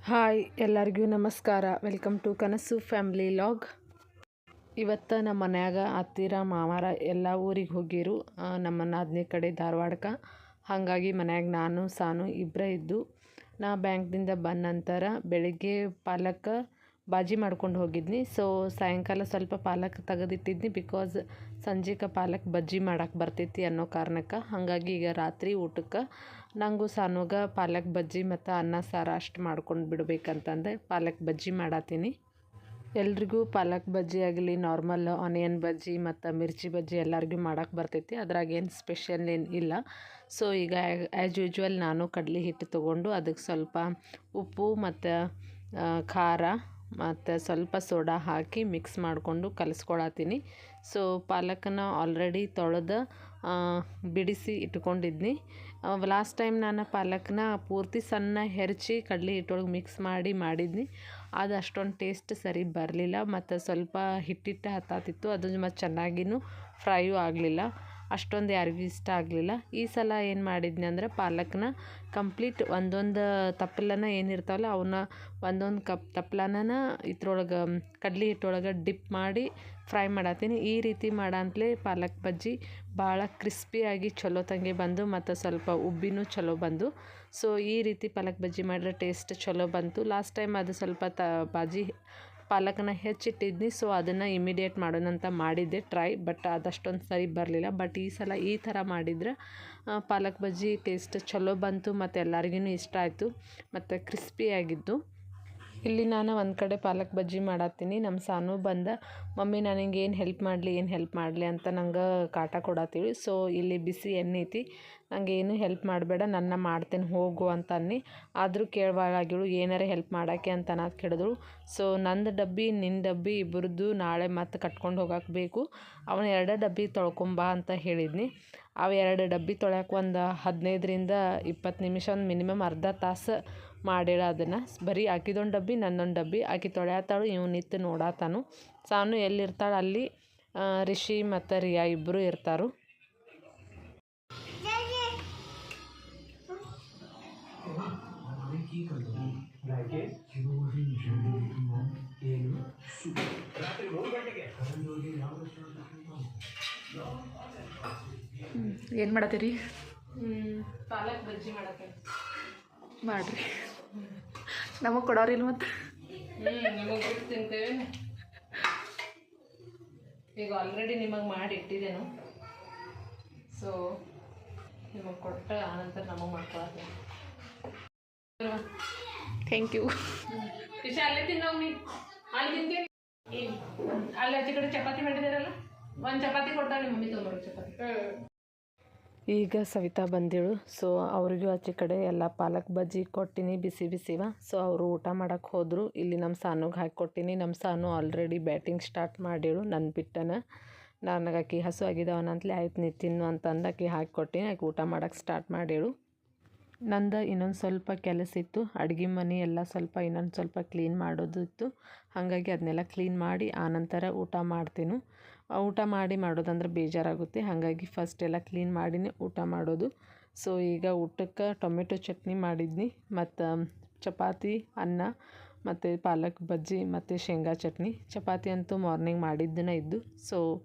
Hi, ಎಲ್ಲರಿಗೂ ನಮಸ್ಕಾರ. Welcome to Kanasu family log. ಇವತ್ತು ನಮ್ಮ ಮನ್ಯಾಗ ಹತ್ತಿರ ಮಾವಾರ ಎಲ್ಲ ಊರಿಗೆ ಹೋಗಿರು. ನಮ್ಮ ನಾದ್ನಿ ಕಡೆ ಧಾರವಾಡಕ್ಕೆ ಹಾಗಾಗಿ ಮನ್ಯಾಗ ನಾನು, ಸಾನು ಇಬ್ಬರೇ ಇದ್ದು ನಾ ಬ್ಯಾಂಕ್ದಿಂದ ಬಂದ ನಂತರ ಬೆಳಿಗ್ಗೆ ಪಾಲಕ್ ಬಾಜಿ ಮಾಡ್ಕೊಂಡು ಹೋಗಿದ್ನಿ. ಸೊ ಸಾಯಂಕಾಲ ಸ್ವಲ್ಪ ಪಾಲಕ್ ತೆಗೆದಿಟ್ಟಿದ್ನಿ ಬಿಕಾಸ್ ಸಂಜೆಗೆ ಪಾಲಕ್ ಬಜ್ಜಿ ಮಾಡಕ್ಕೆ ಬರ್ತೈತಿ ಅನ್ನೋ ಕಾರಣಕ್ಕೆ. ಹಾಗಾಗಿ ಈಗ ರಾತ್ರಿ ಊಟಕ್ಕೆ ನಂಗೂ ಸಾನೋಗ ಪಾಲಕ್ ಬಜ್ಜಿ ಮತ್ತು ಅನ್ನ ಸಾರು ಅಷ್ಟು ಮಾಡ್ಕೊಂಡು ಬಿಡಬೇಕಂತಂದೆ ಪಾಲಕ್ ಬಜ್ಜಿ ಮಾಡತ್ತೀನಿ ಎಲ್ರಿಗೂ ಪಾಲಕ್ ಬಜ್ಜಿ ಆಗಲಿ ನಾರ್ಮಲ್ ಆನಿಯನ್ ಬಜ್ಜಿ ಮತ್ತು ಮಿರ್ಚಿ ಬಜ್ಜಿ ಎಲ್ಲರಿಗೂ ಮಾಡಕ್ಕೆ ಬರ್ತೈತಿ ಅದ್ರಾಗೇನು ಸ್ಪೆಷಲ್ ಏನು ಇಲ್ಲ. ಸೊ ಈಗ ಆ್ಯಸ್ ಯೂಶ್ವಲ್ ನಾನು ಕಡಲೆ ಹಿಟ್ಟು ತೊಗೊಂಡು ಅದಕ್ಕೆ ಸ್ವಲ್ಪ ಉಪ್ಪು ಮತ್ತು ಖಾರ ಮತ್ತು ಸ್ವಲ್ಪ ಸೋಡಾ ಹಾಕಿ ಮಿಕ್ಸ್ ಮಾಡಿಕೊಂಡು ಕಲಿಸ್ಕೊಳತ್ತೀನಿ. ಸೊ ಪಾಲಕನ ಆಲ್ರೆಡಿ ತೊಳೆದು ಬಿಡಿಸಿ ಇಟ್ಕೊಂಡಿದ್ನಿ. ಲಾಸ್ಟ್ ಟೈಮ್ ನಾನು ಪಾಲಕ್ನ ಪೂರ್ತಿ ಸಣ್ಣ ಹೆರಚಿ ಕಡಲೆ ಹಿಟ್ಟೊಳಗೆ ಮಿಕ್ಸ್ ಮಾಡಿ ಮಾಡಿದ್ನಿ. ಅದು ಅಷ್ಟೊಂದು ಟೇಸ್ಟ್ ಸರಿ ಬರಲಿಲ್ಲ. ಮತ್ತು ಸ್ವಲ್ಪ ಹಿಟ್ಟಿಟ್ಟು ಹತ್ತಾತಿತ್ತು. ಅದು ಮತ್ತು ಚೆನ್ನಾಗಿನೂ ಫ್ರೈಯೂ ಆಗಲಿಲ್ಲ. ಅಷ್ಟೊಂದು ಯಾರಿಗೂ ಇಷ್ಟ ಆಗಲಿಲ್ಲ. ಈ ಸಲ ಏನು ಮಾಡಿದ್ನಿ ಅಂದರೆ ಪಾಲಕ್ನ ಕಂಪ್ಲೀಟ್ ಒಂದೊಂದು ತಪ್ಪಲನ ಏನಿರ್ತಾವಲ್ಲ ಅವನ್ನ ಒಂದೊಂದು ಕಪ್ ತಪ್ಲನ ಇದ್ರೊಳಗೆ, ಕಡ್ಲೆ ಹಿಟ್ಟೊಳಗೆ ಡಿಪ್ ಮಾಡಿ ಫ್ರೈ ಮಾಡತ್ತೀನಿ. ಈ ರೀತಿ ಮಾಡಂತಲೇ ಪಾಲಕ್ ಬಜ್ಜಿ ಭಾಳ ಕ್ರಿಸ್ಪಿಯಾಗಿ ಚಲೋ ತಂಗೆ ಬಂದು ಮತ್ತು ಸ್ವಲ್ಪ ಉಬ್ಬಿನೂ ಚಲೋ ಬಂದು. ಸೊ ಈ ರೀತಿ ಪಾಲಕ್ ಬಜ್ಜಿ ಮಾಡಿದ್ರೆ ಟೇಸ್ಟ್ ಚಲೋ ಬಂತು. ಲಾಸ್ಟ್ ಟೈಮ್ ಅದು ಸ್ವಲ್ಪ ತ, ಬಾಜಿ ಪಾಲಕನ ಹೆಚ್ಚಿಟ್ಟಿದ್ನಿ ಸೊ ಅದನ್ನು ಇಮಿಡಿಯೇಟ್ ಮಾಡೋಣಂತ ಮಾಡಿದ್ದೆ ಟ್ರೈ ಬಟ್ ಅದಷ್ಟೊಂದು ಸರಿ ಬರಲಿಲ್ಲ. ಬಟ್ ಈ ಸಲ ಈ ಥರ ಮಾಡಿದ್ರೆ ಪಾಲಕ್ ಬಜ್ಜಿ ಟೇಸ್ಟ್ ಚಲೋ ಬಂತು, ಮತ್ತು ಎಲ್ಲರಿಗೂ ಇಷ್ಟ ಆಯಿತು, ಮತ್ತು ಕ್ರಿಸ್ಪಿಯಾಗಿದ್ದು ಇಲ್ಲಿ ನಾನು ಒಂದು ಕಡೆ ಪಾಲಕ್ ಬಜ್ಜಿ ಮಾಡತ್ತೀನಿ. ನಮ್ಮ ಸಾನು ಬಂದ, ಮಮ್ಮಿ, ನನಗೆ ಏನು ಹೆಲ್ಪ್ ಮಾಡಲಿ, ಏನು ಹೆಲ್ಪ್ ಮಾಡಲಿ ಅಂತ ನಂಗೆ ಕಾಟ ಕೊಡತ್ತೀವಿ. ಸೊ ಇಲ್ಲಿ ಬಿಸಿ ಎಣ್ಣೈತಿ ಐತಿ. ನಂಗೆ ಏನು ಹೆಲ್ಪ್ ಮಾಡಬೇಡ, ನನ್ನ ಮಾಡ್ತೇನೆ, ಹೋಗು ಅಂತ ಅನ್ನಿ. ಆದರೂ ಕೇಳಬಾಳಾಗಿಳು ಏನಾರ ಹೆಲ್ಪ್ ಮಾಡೋಕ್ಕೆ ಅಂತ ನಾನು ಕೇಳಿದ್ರು. ಸೊ ನಂದು ಡಬ್ಬಿ ನಿನ್ನ ಡಬ್ಬಿ ಇಬ್ಬರದ್ದು ನಾಳೆ ಮತ್ತೆ ಕಟ್ಕೊಂಡು ಹೋಗಕ್ಕೆ ಬೇಕು. ಅವನ ಎರಡೇ ಡಬ್ಬಿ ತೊಳ್ಕೊಂಬಾ ಅಂತ ಹೇಳಿದ್ನಿ. ಅವು ಎರಡು ಡಬ್ಬಿ ತೊಳ್ಯಾಕೆ ಒಂದು ಹದಿನೈದರಿಂದ ಇಪ್ಪತ್ತು ನಿಮಿಷ, ಒಂದು ಮಿನಿಮಮ್ ಅರ್ಧ ತಾಸು ಮಾಡಿಡ ಅದನ್ನು. ಬರೀ ಆಕಿದೊಂದು ಡಬ್ಬಿ, ನನ್ನೊಂದು ಡಬ್ಬಿ. ಆಕಿ ತೊಳ್ಯಾತಾಳು ಇವ್ ನಿಂತು ನೋಡಾತಾನು. ಸಾನು ಎಲ್ಲಿರ್ತಾಳೆ ಅಲ್ಲಿ ರಿಷಿ ಮತ್ತು ರಿಯಾ ಇಬ್ಬರು ಇರ್ತಾರು. ಮಾಡತ್ತೀರಿ? ಪಾಲಕ್ ಬಜ್ಜಿ ಮಾಡಕ್ಕೆ. ಮಾಡ್ರಿ. ನಮಗೆ ಕೊಡೋರಿಲ್ಲ ಮತ್ತು. ತಿಂತೇವೆ. ಈಗ ಆಲ್ರೆಡಿ ನಿಮಗೆ ಮಾಡಿ ಇಟ್ಟಿದ್ದೇನು. ಸೊ ನಿಮಗೆ ಕೊಟ್ಟ ಆನಂತರ ನಮಗೆ ಮಾಡ್ಕೊಳತ್ತೆ ಥ್ಯಾಂಕ್ ಯು ವಿಷ ಅಲ್ಲೇ ತಿನ್ನೋಗಿ ನೀ. ಅಲ್ಲಿ ತಿಂತೀವಿ ಅಲ್ಲಿ ಆಚೆ ಕಡೆ ಚಪಾತಿ ಮಾಡಿದಾರಲ್ಲ? ಈಗ ಸವಿತಾ ಬಂದಿಳು ಸೊ ಅವ್ರಿಗೂ ಆಚೆ ಕಡೆ ಎಲ್ಲ ಪಾಲಕ್ ಬಜ್ಜಿ ಕೊಟ್ಟಿನಿ, ಬಿಸಿ ಬಿಸಿವ. ಸೊ ಅವರು ಊಟ ಮಾಡಕ್ಕೆ ಹೋದರು. ಇಲ್ಲಿ ನಮ್ಮ ಸಾನುಗೆ ಹಾಕಿ ಕೊಟ್ಟಿನಿ. ನಮ್ಮ ಸಾನು ಆಲ್ರೆಡಿ ಬ್ಯಾಟಿಂಗ್ ಸ್ಟಾರ್ಟ್ ಮಾಡಿಳು ನನ್ನ ಬಿಟ್ಟನ. ನನಗೆ ಆಕಿ ಹಸು ಆಗಿದಾವನಂತಲೇ ಆಯ್ತು ನೀ ತಿನ್ನು ಅಂತಂದು ಆಕಿ ಹಾಕಿ ಕೊಟ್ಟಿನಿ. ಆಕಿ ಊಟ ಮಾಡೋಕ್ಕೆ ಸ್ಟಾರ್ಟ್ ಮಾಡಿಳು. ನಂದು ಇನ್ನೊಂದು ಸ್ವಲ್ಪ ಕೆಲಸ ಇತ್ತು. ಅಡುಗೆ ಮನೆ ಎಲ್ಲ ಸ್ವಲ್ಪ ಇನ್ನೊಂದು ಸ್ವಲ್ಪ ಕ್ಲೀನ್ ಮಾಡೋದು ಇತ್ತು ಹಾಗಾಗಿ ಅದನ್ನೆಲ್ಲ ಕ್ಲೀನ್ ಮಾಡಿ ಆನಂತರ ಊಟ ಮಾಡ್ತೀನಿ. ಊಟ ಮಾಡಿ ಮಾಡೋದಂದ್ರೆ ಬೇಜಾರಾಗುತ್ತೆ. ಹಾಗಾಗಿ ಫಸ್ಟ್ ಎಲ್ಲ ಕ್ಲೀನ್ ಮಾಡಿನೇ ಊಟ ಮಾಡೋದು. ಸೊ ಈಗ ಊಟಕ್ಕೆ ಟೊಮೆಟೊ ಚಟ್ನಿ ಮಾಡಿದ್ನಿ. ಮತ್ತು ಚಪಾತಿ, ಅನ್ನ, ಮತ್ತು ಪಾಲಕ್ ಬಜ್ಜಿ, ಮತ್ತು ಶೇಂಗಾ ಚಟ್ನಿ. ಚಪಾತಿ ಅಂತೂ ಮಾರ್ನಿಂಗ್ ಮಾಡಿದ್ದನ್ನ ಇದ್ದು. ಸೊ